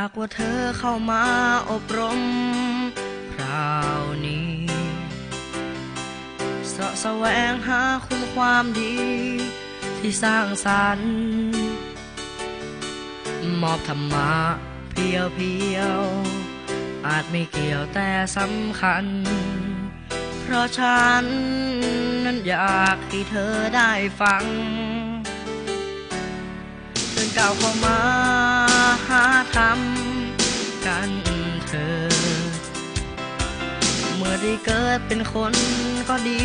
ากว่าเธอเข้ามาอบรมคราวนี้สะแสวงหาคุณความดี ที่สร้างสรรค์มอบธรรมะเพียวเพียว อาจไม่เกี่ยวแต่สำคัญ เพราะฉันนั้นอยากให้เธอได้ฟัง ก้าวเข้ามาหาทำกันเธอ เมื่อได้เกิดเป็นคนก็ดี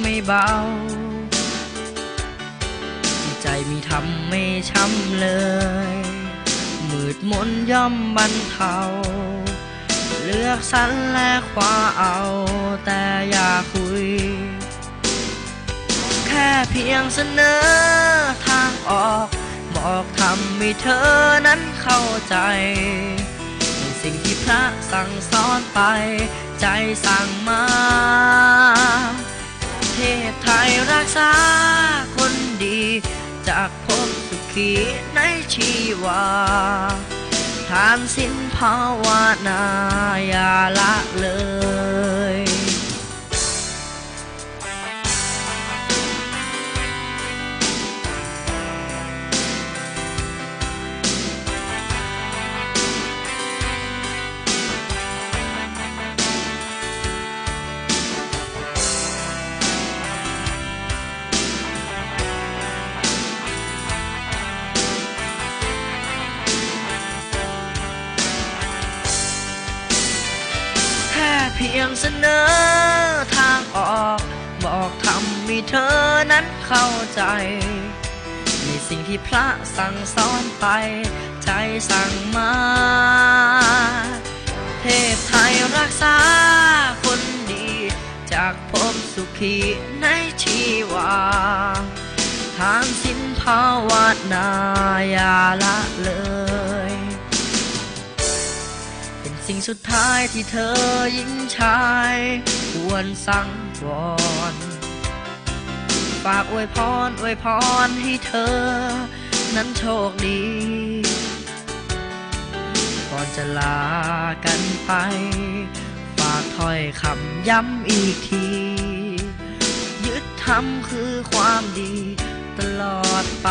ไม่เบา ใจมีทำไม่ช้ำเลย มืดมนย่อมบรรเทา เลือกสรรและคว้าเอา แต่อย่าคุย แค่เพียงเสนอทางออก อกทำให้เธอนั้นเข้าใจในสิ่งที่พระสั่งสอนไป ใจสั่งมา เทพไทยรักษาคนดี จากภพสุขีในชีวา ทานสินภาวนาอย่าละเลย พียงเสนอทางออก บอกทำให้เธอนั้นเข้าใจ ในสิ่งที่พระสั่งสอนไป ใจสั่งมา เทพไทยรักษาคนดี จากภพสุขีในชีวา ทานสินภาวนาอย่าละเลย สิ่งสุดท้ายที่เธอหญิงชาย ควรสั่งวอนฝากอวยพรอวยพรให้เธอ นั้นโชคดี ก่อนจะลากันไป ฝากถ้อยคำย้ำอีกที ยึดทำคือความดีตลอดไป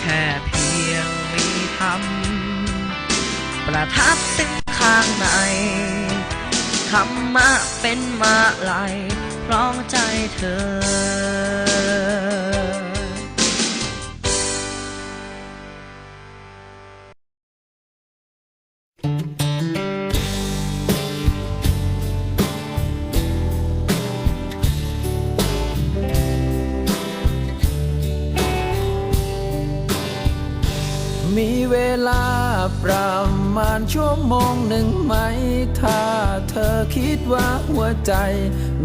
แค่เพียงมีธรรม ประทับตึงข้างในธรรมะเป็นมาลัยคล้องใจเธอ มีเวลาประ มาณชั่วโมงหนึ่งไหม ถ้าเธอคิดว่าหัวใจ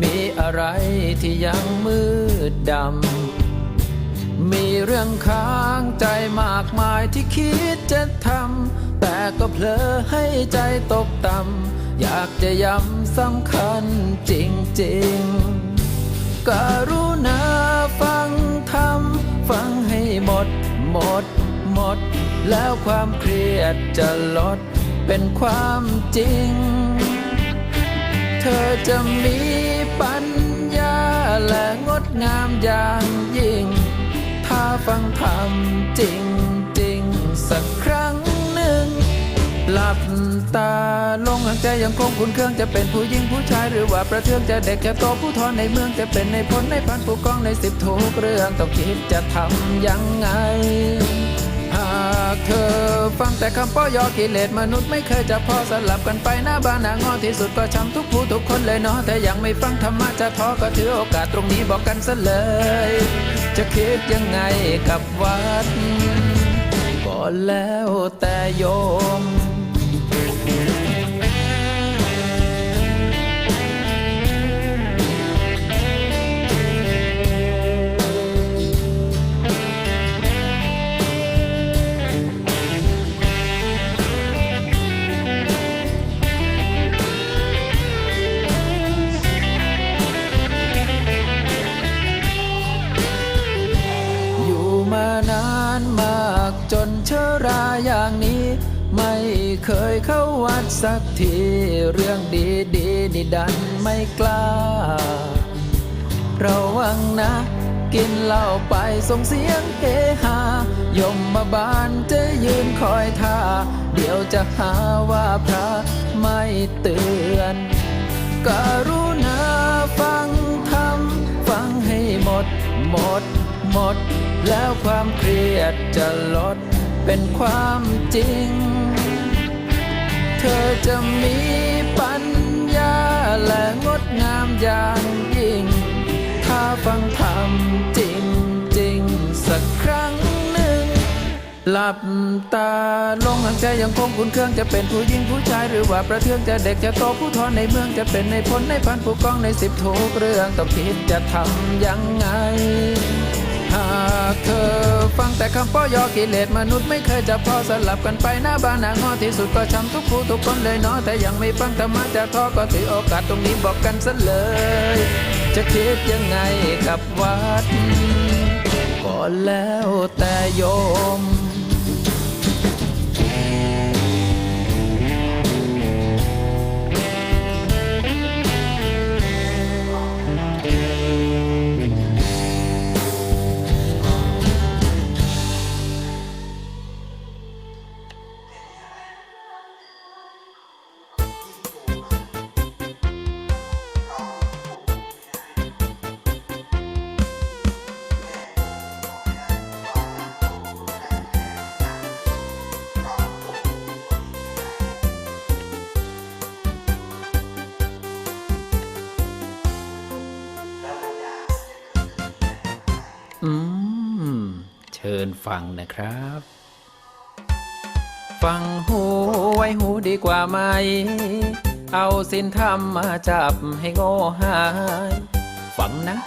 มีอะไรที่ยังมืดดำ มีเรื่องค้างใจมากมายที่คิดจะทำ แต่ก็เผลอให้ใจตกต่ำ อยากจะย้ำสำคัญจริงๆก็ แล้วความเครียดจะลดเป็นความจริง เธอจะมีปัญญาและงดงามอย่างยิ่ง ถ้าฟังธรรมจริงจริงสักครั้งหนึ่ง หลับตาลงหายใจยังคงคุณเครื่องจะเป็นผู้หญิงผู้ชายหรือว่าประเทืองจะเด็กจะโตผู้ทอนในเมืองจะเป็นในพลในพันผู้กองในสิบทุกเรื่องต้องคิดจะทำยังไง เธอ ฟังแต่คำป้อยอกิเลสมนุษย์ไม่เคยจะพอสลับกันไปหน้าบ้านหน้างอที่สุดก็ช้ำทุกผู้ทุกคนเลยเนาะแต่ยังไม่ฟังธรรมะจะท้อก็ถือโอกาสตรงนี้บอกกันซะเลย จะคิดยังไงกับวัดก็แล้วแต่โยม เคยเข้าวัดสักที เรื่องดีดีๆนี่ดันไม่กล้า ระวังนะ กินเหล้าไปส่งเสียงเฮฮายมมาบานจะยืนคอยท่า เดี๋ยวจะหาว่าพระไม่เตือนกรุณาฟังธรรมฟังให้หมด หมด หมด แล้วความเครียดจะลดเป็นความจริง ธอจะมีปัญญาและงดงามอย่างยิ่ง ถ้าฟังธรรมจริงจริงสักครั้งหนึ่ง หลับตาลงหางใจยังคงคุ้นเครื่องจะเป็นผู้หญิงผู้ชายหรือว่าประเทืองจะเด็กจะโตผู้ทอนในเมืองจะเป็นในพลในพันผู้กองในสิบทุกเรื่องต้องคิดจะทำยังไง หากเธอ ฟังแต่คำป้อยอกิเลสมนุษย์ไม่เคยจะพอสลับกันไปหน้าบ้านหน้างอที่สุดก็ช้ำทุกผู้ทุกคนเลยเนาะแต่ยังไม่ฟังธรรมะจะท้อก็ถือโอกาสตรงนี้บอกกันซะเลย จะคิดยังไงกับวัดก็แล้วแต่โยม อืม เชิญฟังนะครับ ฟังหูไว้หูดีกว่าไหม เอาสินธรรมมาจับให้โง่หาย ฟังนะ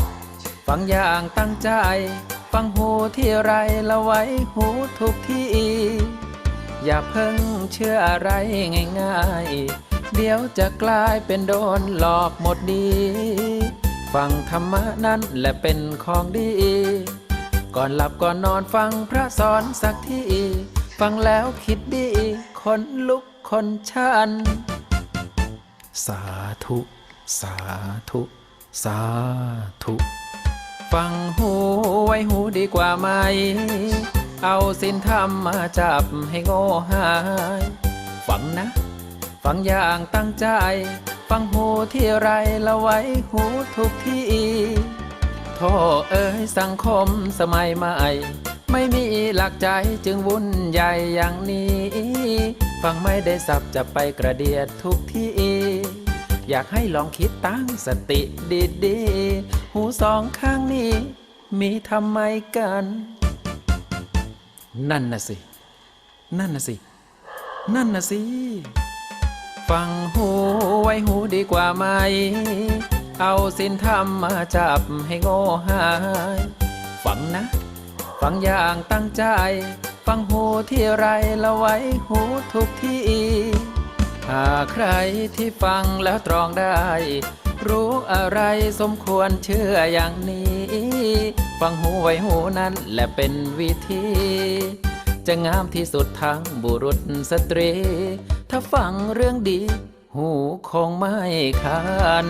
ฟังอย่างตั้งใจ ฟังหูที่ไรละไว้หูทุกที่ อย่าเพิ่งเชื่ออะไรง่าย ๆ เดี๋ยวจะกลายเป็นโดนหลอกหมดดี ฟังธรรมะนั้นและเป็นของดี ก่อนหลับก่อนนอนฟังพระสอนสักทีฟังแล้วคิดดีคนลุกคนชัน สาธุ สาธุ สาธุ ฟังหูไว้หูดีกว่าไหม เอาสินธรรมมาจับให้โง่หาย ฟังนะ ฟังอย่างตั้งใจ ฟังหูที่ไรละไว้หูทุกที่โทษเอ้ยสังคมสมัยใหม่ ไม่มีหลักใจจึงวุ่นใหญ่อย่างนี้ ฟังไม่ได้สับจะไปกระเดียดทุกที่อยากให้ลองคิดตั้งสติดีๆหูสองข้างนี้ มีทำไมกัน นั่นน่ะสิ นั่นน่ะสิ นั่นน่ะสิ ฟังหูไว้หูดีกว่าไหม เอาสินธรรมมาจับให้โง่หาย ฟังนะ ฟังอย่างตั้งใจ ฟังหูที่ไรละไว้หูทุกที่ หากใครที่ฟังแล้วตรองได้ รู้อะไรสมควรเชื่ออย่างนี้ ฟังหูไว้หูนั้นแหละเป็นวิธี จะงามที่สุดทั้งบุรุษสตรี ถ้าฟังเรื่องดี หูคงไม่คัน